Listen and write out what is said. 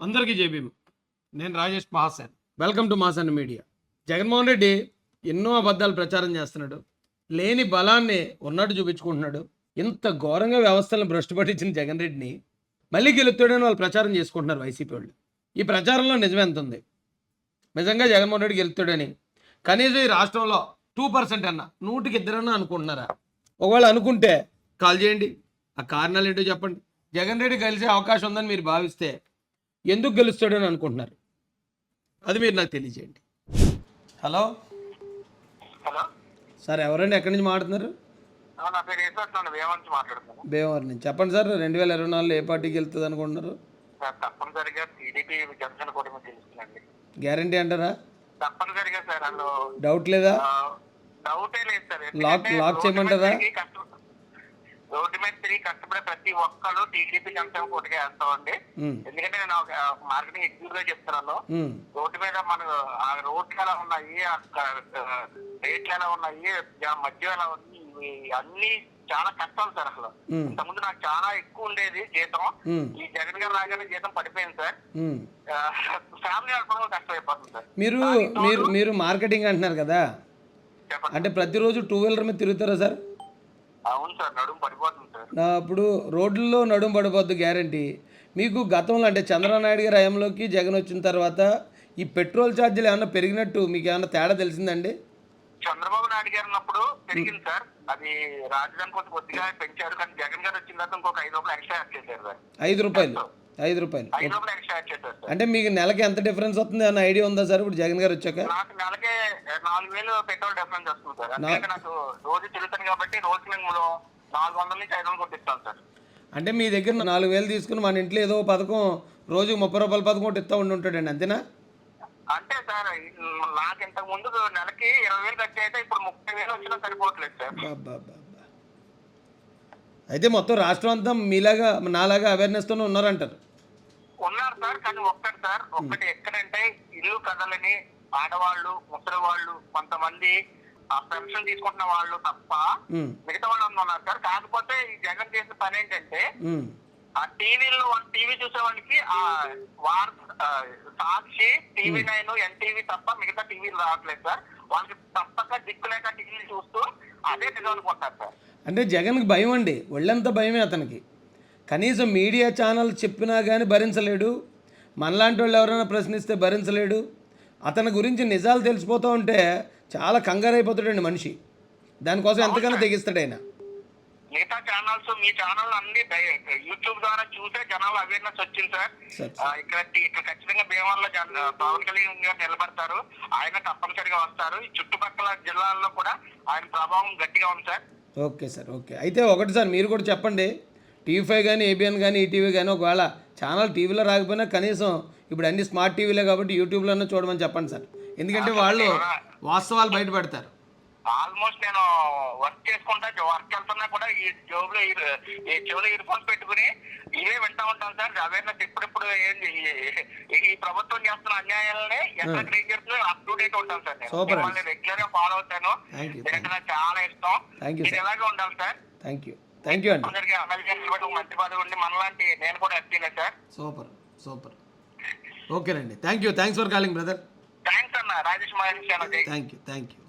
అందరికీ జేబీ నేను Rajesh Mahasen. Welcome to Mahasen media Jaganmohan Reddy ఎన్నో అబద్ధాలు ప్రచారం చేస్తున్నాడు. లేని బలాన్ని ఉన్నట్టు చూపించుకుంటున్నాడు. ఇంత ఘోరంగా వ్యవస్థలను భ్రష్టుపట్టించిన జగన్ రెడ్డిని మళ్ళీ గెలుస్తాడని వాళ్ళు ప్రచారం చేసుకుంటున్నారు వైసీపీ వాళ్ళు. ఈ ప్రచారంలో నిజం ఎంత ఉంది? నిజంగా జగన్మోహన్ రెడ్డి గెలుస్తాడని. కనీసం ఈ రాష్ట్రంలో టూ పర్సెంట్ అన్న నూటికి ఇద్దరన్నా అనుకుంటున్నారా? ఒకవేళ అనుకుంటే కాల్ చేయండి. ఆ కారణాలు ఏంటో చెప్పండి. జగన్ రెడ్డి కలిసే అవకాశం ఉందని మీరు భావిస్తే ఎందుకు గెలుస్తాడని అనుకుంటున్నారు? అది మీరు నాకు తెలియజేయండి. హలో? హలో? సార్ ఎవరండి? ఎక్కడి నుంచి మాట్లాడుతున్నారు? భీమవరం నుంచి చెప్పండి సార్ రెండు వేల ఇరవై నాలుగులో ఏ పార్టీకి వెళ్తుంది అనుకుంటున్నారు? సార్ తప్పనిసరిగా టీడీపీ జనసేన కూటమి గ్యారంటీ అంటారా? తప్పనిసరిగా సార్ అందులో డౌట్ లేదా? డౌటే లేదు సార్. లాక్- లాక్ చేయమంటారా? తిరిగి కష్టపడే ప్రతి ఒక్కరు టీడీపీ జనసేన కూటమి వేస్తామండి. ఎందుకంటే నేను ఒక మార్కెటింగ్ ఎగ్జిక్యూటివ్గా చెప్తున్నాను రోడ్డు మీద మన ఆ రోడ్లు ఎలా ఉన్నాయి రేట్లు ఎలా ఉన్నాయి మధ్య ఎలా ఉంది అన్ని చాలా కష్టం సార్ అసలు. ఇంతకుముందు నాకు చాలా ఎక్కువ ఉండేది జీతం. ఈ జగన్ గారు రాగానే జీతం పడిపోయింది సార్. ఫ్యామిలీ నడపడం కష్టమైపోతుంది సార్. మీరు మీరు మీరు మార్కెటింగ్ అంటున్నారు కదా? చెప్పండి అంటే ప్రతిరోజు టూ వీలర్ మీద తిరుగుతారా సార్? అవును సార్ నడుము పడిపోతుంది సార్. నా ఇప్పుడు రోడ్లలో నడుము పడిపోద్దు గ్యారంటీ. మీకు గతంలో అంటే చంద్రబాబు నాయుడు గారి హయాంలోకి జగన్ వచ్చిన తర్వాత ఈ పెట్రోల్ ఛార్జీలు ఏమన్నా పెరిగినట్టు మీకు ఏమన్నా తేడా తెలిసిందండి? చంద్రబాబు నాయుడు గారు ఉన్నప్పుడు పెరిగింది సార్. అది రాజధాని కొద్దిగా పెంచారు. కానీ జగన్ గారు వచ్చిన తర్వాత ఇంకొక ఐదు రూపాయలు ఎక్స్ట్రా యాడ్ చేశారు సార్. ఐదు రూపాయలు. ఐదు రూపాయలు. అంటే మీకు నెలకి ఎంత డిఫరెన్స్ వస్తుంది? అన్న ఐడియా ఉందా సార్? ఇప్పుడు జగన్ గారు వచ్చాక. అంటే మీ దగ్గర నాలుగు వేలు తీసుకుని మన ఇంట్లో ఏదో పథకం రోజు ముప్పై రూపాయల పథకం ఒకటి ఇస్తూ ఉండి ఉంటాడండి అంతేనా? అంటే సార్ నాకు ఇంతకు ముందు నెలకి ఇరవై వేలు ఖర్చు అయితే ఇప్పుడు ముప్పై వేలు వచ్చినా సరిపోవట్లేదు సార్. అయితే మొత్తం రాష్ట్రం అంతా మీలాగా నాలాగా అవేర్నెస్తోనే ఉన్నారంటారు. కానీ ఒక్కటి సార్ ఒక్కటి ఎక్కడంటే ఇల్లు కదలని ఆడవాళ్ళు ముసలి వాళ్ళు కొంతమంది ఆ పెన్షన్ తీసుకుంటున్న వాళ్ళు తప్ప మిగతా వాళ్ళు ఉన్నారు సార్. కాకపోతే ఈ జగన్ చేసిన పని ఏంటంటే ఆ టీవీలో టీవీ చూసే వాళ్ళకి ఆ war Sakshi TV nine NTV తప్ప మిగతా టీవీలు రావట్లేదు సార్. వాళ్ళకి తప్పక దిక్కు లేక టీవీ చూస్తూ అదే నిజం అనుకుంటారు సార్. అంటే జగన్కి భయం అండి ఒళ్ళంతా భయమే అతనికి. కనీసం మీడియా ఛానల్ చెప్పినా కానీ భరించలేడు. మనలాంటి వాళ్ళు ఎవరైనా ప్రశ్నిస్తే భరించలేడు. అతని గురించి నిజాలు తెలిసిపోతూ ఉంటే చాలా కంగారైపోతాడండి మనిషి. దానికోసం ఎంతకైనా తెగిస్తాడు ఆయన. మిగతా ఛానల్స్ మీ ఛానల్ అన్ని యూట్యూబ్ ద్వారా చూసే జనాలు అవేర్నెస్ వచ్చింది సార్. ఇక్కడ ఇక్కడ ఖచ్చితంగా భీమవరంలో పవన్ కళ్యాణ్ గారు నిలబడతారు. ఆయన తప్పనిసరిగా వస్తారు. ఈ చుట్టుపక్కల జిల్లాల్లో కూడా ఆయన ప్రభావం గట్టిగా ఉంది సార్. Okay sir okay. అయితే ఒకటి సార్ మీరు కూడా చెప్పండి. టీవీ ఫైవ్ కానీ ఏబిఎన్ కానీ ఈటీవీ కానీ ఒకవేళ ఛానల్ టీవీలో రాకపోయినా కనీసం ఇప్పుడు అన్ని స్మార్ట్ టీవీలే కాబట్టి యూట్యూబ్లోనే చూడమని చెప్పండి సార్. ఎందుకంటే వాళ్ళు వాస్తవాలు బయట పెడతారు ఆల్మోస్ట్ నేను వర్క్ చేసుకుంటా వర్క్ వెళ్తున్నా కూడా ఈ జోబులో ఈ ఈ చెవులో ఇయర్ ఫోన్స్ పెట్టుకుని ఇవే వింటా ఉంటాను సార్. అవేర్నెస్ ఎప్పుడెప్పుడు ఏంటి ఈ- ఈ ప్రభుత్వం చేస్తున్న అన్యాయాలని ఎట్లా క్రియేట్ చేస్తుందో అప్ టు డేట్ ఉంటాను సార్ నేను. రెగ్యులర్గా ఫాలో అవుతాను. చాలా ఇష్టం. ఎలాగే ఉండాలి sir. Thank you thank you అండి అందరికీ మంచి పదవి మనలాంటి నేను కూడా సార్. సూపర్ సూపర్ ఓకేనండి thank you thanks for calling brother thanks అన్న. Rajesh Mahesh thank you thank you